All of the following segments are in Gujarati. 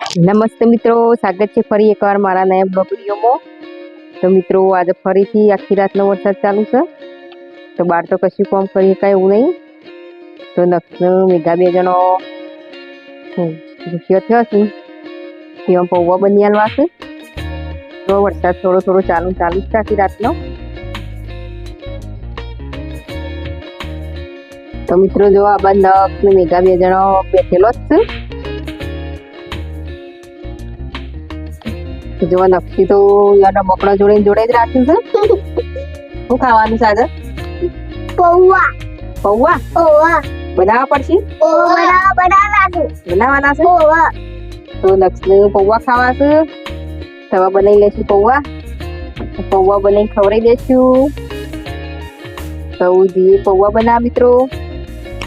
નમસ્તે મિત્રો, સ્વાગત છે ફરી એકવાર મારા નયા બ્લોગ તો મિત્રો, આજે ફરીથી આખી રાતનો વરસાદ ચાલુ છે. તો બહાર તો કશું કામ કરી શકાય એવું નહીં. તો નક્ષ મેઘા બે જણો ગુસ્સો થયો છે. તેમાં પૌવા બની હાલવા છે તો વરસાદ થોડો થોડો ચાલુ ચાલુ છે આખી રાતનો. તો મિત્રો, જો આ નક્ષ મેઘા બે જણો બેઠેલો જ છે. જો નક્ષી તો યાર મકડા જોડે ને જોડે જ રાખ્યું છે શું ખાવાનું છે આજે પૌવા પૌવા પૌવા બનાવવા પડશે પૌવા બનાવવાના છે બનાવવાના છે પૌવા તો નક્ષને પૌવા ખાવા છે તવા બનાવી લેશું પૌવા પૌવા બનાવી ખવડાવી દેશું તો જઈએ પૌવા બનાવ મિત્રો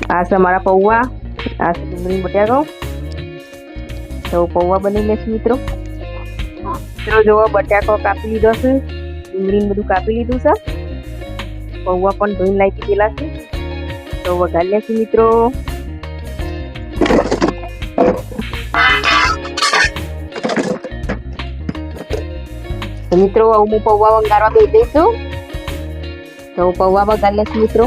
આ છે અમારા પૌવા આ છે ડુંગળી બટાકો તો પૌવા બનાવી લેશું મિત્રો મિત્રો જોવો બટાકો કાપી લીધો છે ડુંગળી ને બધું કાપી લીધું છે પૌવા પણ ધોઈને લાવી દીધેલા છે તો વઘાર લેશું મિત્રો તો મિત્રો હવે હું પૌવા વંગારવા બેસી દઈશું તો પૌવા વઘાર લેશું મિત્રો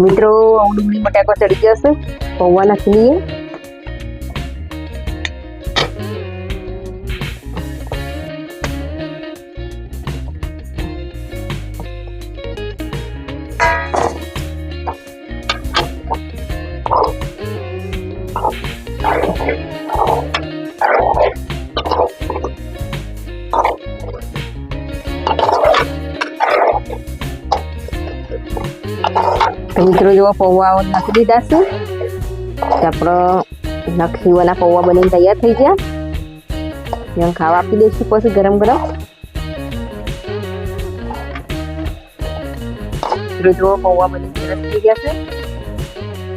મિત્રો હવે ડુંગળી બટાકો ચડી ગયો છે પૌવા નાખી લઈએ તો મિત્રો જો પૌવા નાખી દીધા છે. આપણો નકશીવાલા પૌવા બનીને તૈયાર થઈ ગયા. એમ ખાવા આપી દઈશું પછી ગરમ ગરમ. મિત્રો જો પૌવા બની સરસ થઈ ગયા છે.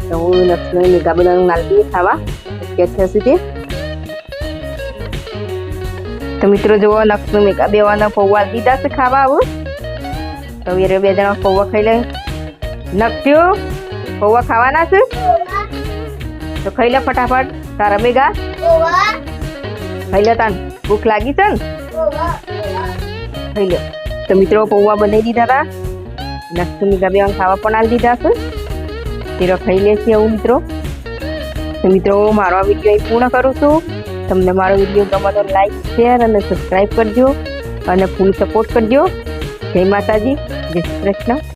તો હું નક્ષને મેગા બધાનું નાલતી ખાવા. છે સુધી. તો મિત્રો જુઓ નક્ષનું મેગા બેવાના પૌવા દીધા છે ખાવા આવું. તો બે જણા પૌવા ખાઈ લે. નક્યો પૌવા ખાવાના છે? તો ખાઈ લે ફટાફટ. તારા મેગા ખાઈ લે તાન. ભૂખ લાગી છે ખાઈ લે. તો મિત્રો, પૌવા બનાવી દીધા હતા નખ્યું મેગા બે ખાવા પણ આલી દીધા છે. તેરો ખાઈ લેશે એવું મિત્રો. તો મિત્રો, મારો આ વીડિયો પૂર્ણ કરું છું. તમને મારો વીડિયો ગમે તો લાઈક શેર અને સબસ્ક્રાઈબ કરજો અને ફૂલ સપોર્ટ કરજો. જય માતાજી. જય શ્રી કૃષ્ણ.